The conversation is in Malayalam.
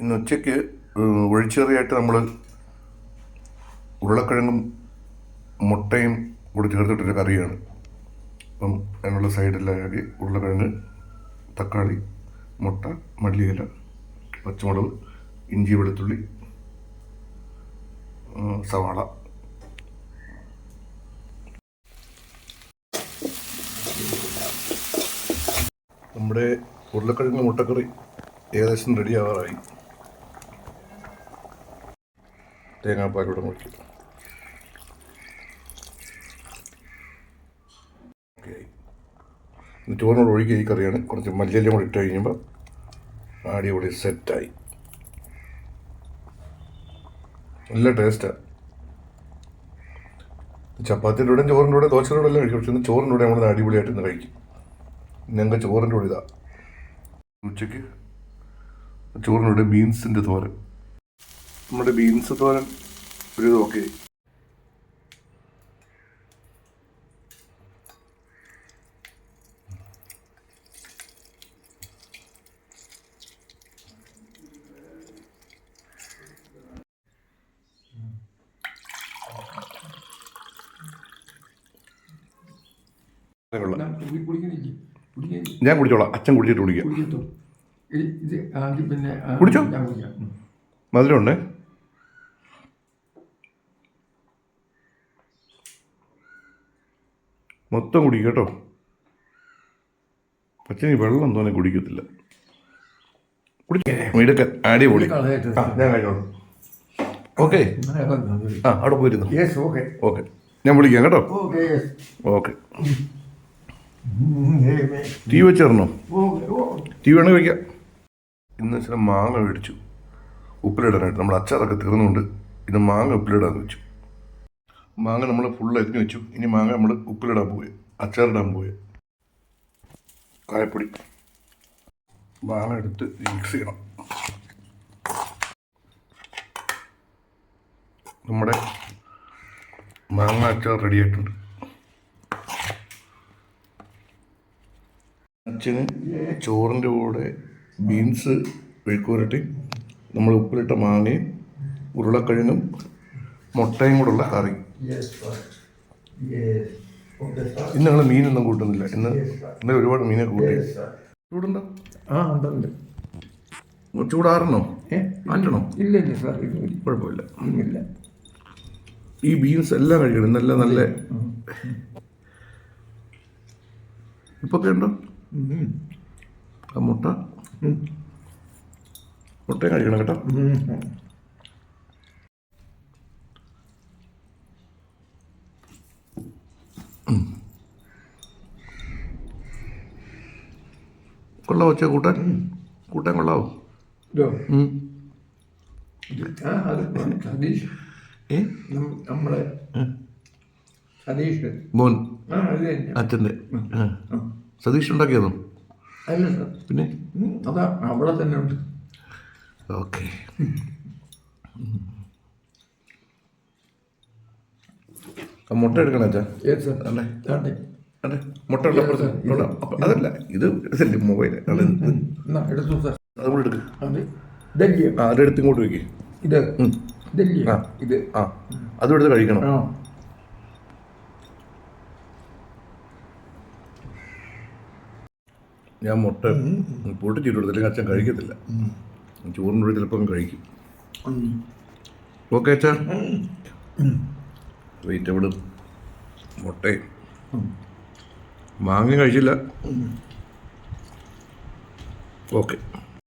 ഇന്ന് ഉച്ചയ്ക്ക് ഒഴിച്ചേറിയായിട്ട് നമ്മൾ ഉരുളക്കിഴങ്ങും മുട്ടയും കൂടി ചേർത്തിട്ടൊരു കറിയാണ്. അപ്പം അതിനുള്ള സൈഡിലായി ഉരുളക്കിഴങ്ങ് തക്കാളി മുട്ട മല്ലിയില പച്ചമുളക് ഇഞ്ചി വെളുത്തുള്ളി സവാള. നമ്മുടെ ഉരുളക്കിഴങ്ങ് മുട്ടക്കറി ഏകദേശം റെഡി ആവാറായി. തേങ്ങാപ്പാലൂടെ ഇനി ചോറിനോട് ഒഴുകിയ ഈ കറിയാണ്. കുറച്ച് മല്ലിയിലും കൂടി ഇട്ട് കഴിയുമ്പോൾ അടിപൊളി സെറ്റായി. നല്ല ടേസ്റ്റാണ് ചപ്പാത്തിന്റെ കൂടെ ചോറിന്റെ കൂടെ ദോശയുടെ കൂടെ എല്ലാം കഴിക്കും. പക്ഷേ ചോറിന്റെ കൂടെ നമ്മൾ അടിപൊളിയായിട്ട് ഇന്ന് കഴിക്കും. ഞങ്ങൾക്ക് ചോറിന്റെ കൂടെ ഇതാ. ഉച്ചയ്ക്ക് ചോറിന്റെ കൂടെ ബീൻസിന്റെ തോരൻ. നമ്മുടെ ബീൻസ് തോരൻ ഒരു നോക്കി. ഞാൻ കുടിച്ചോളാം. അച്ഛൻ കുടിച്ചിട്ട് കുടിക്കാം. കുടിച്ചോ? മധുരമുണ്ടേ? മൊത്തം കുടിക്കും കേട്ടോ. അച്ഛന് വെള്ളം തോന്നെ കുടിക്കത്തില്ല. കുടിക്കാം അടിപൊളി. ആ ഞാൻ കഴിഞ്ഞോളൂ ഓക്കെ. ആ അവിടെ പോയിരുന്നു. ഓക്കെ. ഞാൻ വിളിക്കാം കേട്ടോ. ഓക്കെ തീ hey, തീ വേണമെങ്കിൽ വയ്ക്കാം ഇന്ന് വെച്ചാൽ മാങ്ങ മേടിച്ചു. ഉപ്പിലിടാനായിട്ട്. നമ്മൾ അച്ചാറൊക്കെ തീർന്നുകൊണ്ട് ഇന്ന് മാങ്ങ ഉപ്പിലിടാന്ന് വെച്ചു. മാങ്ങ നമ്മൾ ഫുൾ അരിഞ്ഞു വെച്ചു. ഇനി മാങ്ങ നമ്മൾ ഉപ്പിലിടാൻ പോയി അച്ചാറിടാൻ പോയി കായപ്പൊടി. മാങ്ങ എടുത്ത് മിക്സ് ചെയ്യണം. നമ്മുടെ മാങ്ങ അച്ചാർ റെഡി ആയിട്ടുണ്ട്. അച്ഛന് ചോറിന്റെ കൂടെ ബീൻസ് വെഴുക്കുവരട്ടി നമ്മൾ ഉപ്പിലിട്ട മാങ്ങയും ഉരുളക്കിഴങ്ങും മുട്ടയും കൂടെയുള്ള കറി. ഇന്ന് ഞങ്ങൾ മീനൊന്നും കൂട്ടുന്നില്ല. ഇന്ന് ഇന്ന് ഒരുപാട് മീനെ കൂട്ടി. ചൂടുണ്ടോ? ആ ഉണ്ട് ഉണ്ട് ചൂടാറണോ? മാറ്റണോ? ഇല്ല ഇല്ല സാർ കുഴപ്പമില്ല. ഇല്ല ഈ ബീൻസ് എല്ലാം കഴിക്കണം. നല്ല നല്ല ഇപ്പൊക്കെ ഉണ്ടോ. ആ മുട്ട. മുട്ടയും കഴിക്കണം കേട്ടോ. കൊള്ളാവോ വെച്ചാൽ കൂട്ടാൻ. കൂട്ടാൻ കൊള്ളാവോ? നമ്മളെ സതീഷ് മോൻ. അച്ഛന്റെ. സതീഷ് ഉണ്ടാക്കിയതോ? അല്ല സാർ. പിന്നെ? അതാ അവിടെ തന്നെ ഉണ്ട്. ഓക്കെ. മുട്ട എടുക്കണം അച്ഛാ. അല്ലേ. അതെ മുട്ട. അതല്ല ഇത് ഇതല്ലേ മൊബൈൽ എടുത്തു സാർ. എടുക്ക്. ആ അതെടുത്ത് ഇങ്ങോട്ട് വെക്ക്. ഇത്? ആ. ഇത്? ആ. അതും എടുത്ത് കഴിക്കണം. ഞാൻ മുട്ട പൊട്ടിച്ചിട്ട് കൊടുത്തില്ലെങ്കിൽ അച്ഛൻ കഴിക്കത്തില്ല. ചോറിന്റെ കൂടെ ചിലപ്പം കഴിക്കും. ഓക്കെ അച്ഛാ. വെജിറ്റബിളും മുട്ടയും. മാങ്ങ കഴിച്ചില്ല. ഓക്കെ